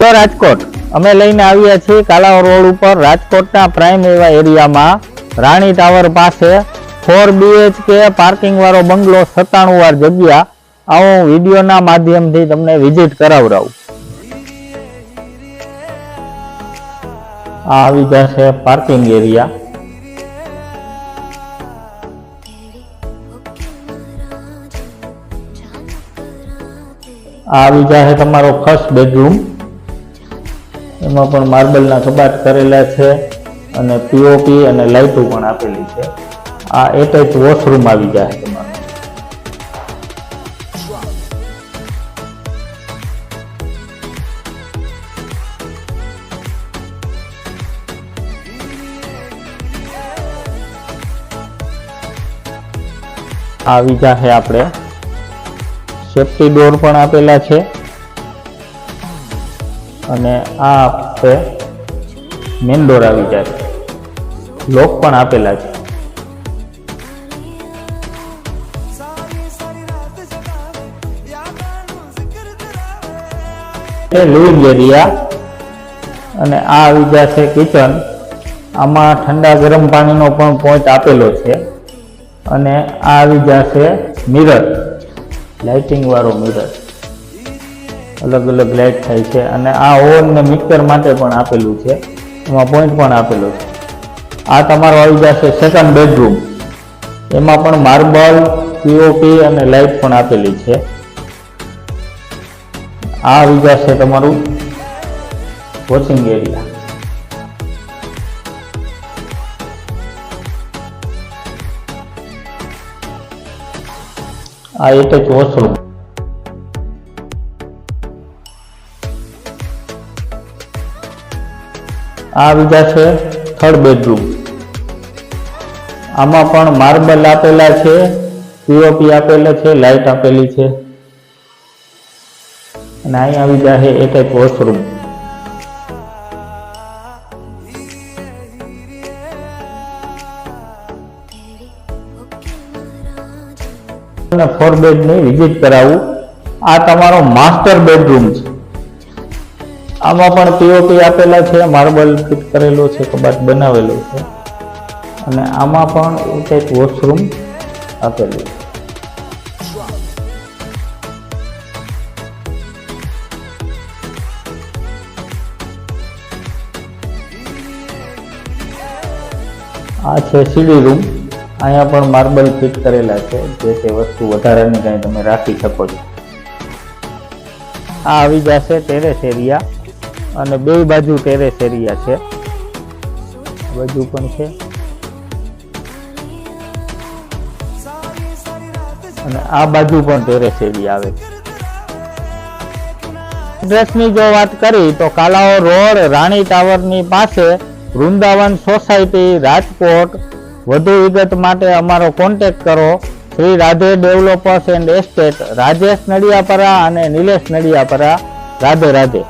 તો રાજકોટ. અમે લઈને આવ્યા છીએ કાલાવર રોડ ઉપર, રાજકોટના પ્રાઇમ એવા એરિયામાં. રાણી ટાવર પાસે ફોર બીએચકે પાર્કિંગ વાળો બંગલો સત્તાણું વાર જગ્યા. આવો હું વિડીયોના માધ્યમથી તમને વિઝિટ કરાવડાવું આવી જશે પાર્કિંગ એરિયા આવી જશે તમારો ફર્સ્ટ બેડરૂમ એમાં પણ માર્બલના કબાટ કરેલા છે અને પીઓપી અને લાઇટો પણ આપેલી છે. આ એટેચ વોશરૂમ આવી જાય તમારે આવી જશે આપણે. સેફ્ટી ડોર પણ આપેલા છે. અને આ આપે મેન ડોર આવી જાય. લોક પણ આપેલા છે. લિવિંગ એરિયા અને આ આવી જશે કિચન. આમાં ઠંડા ગરમ પાણીનો પણ પોઈન્ટ આપેલો છે. અને આ આવી જશે મિરર લાઇટિંગ વાળો મિરર અલગ અલગ લાઇટ થાય છે અને આ ઓવન ને મિક્સર માટે પણ આપેલું છે. એમાં પોઈન્ટ પણ આપેલો છે. આ તમારો આવી જશે સેકન્ડ બેડરૂમ એમાં પણ માર્બલ પીઓપી અને લાઇટ પણ આપેલી છે. આ આવી જશે તમારું વોચિંગ એરિયા આ એટેચ વોશરૂમ આ બીજા છે થર્ડ બેડરૂમ આમાં પણ માર્બલ આપેલા છે પીઓપી આપેલા છે લાઇટ આપેલી છે. અને અહીં આવી એક એટેચ વોશરૂમ ફોર બેડની વિઝિટ કરાવું. આ તમારો માસ્ટર બેડરૂમ છે. આમાં પણ પીઓપી આપેલા છે માર્બલ ફિટ કરેલો છે, કબાટ બનાવેલો છે. અને આમાં પણ કંઈક વોશરૂમ આપેલું છે. આ છે સીડી રૂમ અહીંયા પણ માર્બલ ફિટ કરેલા છે, જે તે વસ્તુ વધારાની કંઈ તમે રાખી શકો છો. આ આવી જશે ટેરેસ એરિયા અને બે બાજુ ટેરેસ એરિયા છે. બધું પણ છે. અને આ બાજુ પણ ટેરેસ એરિયા આવે છે. એડ્રેસની જો વાત કરી તો કાલાઓ રોડ, રાણી ટાવરની પાસે વૃંદાવન સોસાયટી, રાજકોટ. વધુ વિગત માટે અમારો કોન્ટેક્ટ કરો. Shri Radhe developers and estate, Rajesh Nadiyapara અને નિલેશ નડિયાપરા. રાધે રાધે.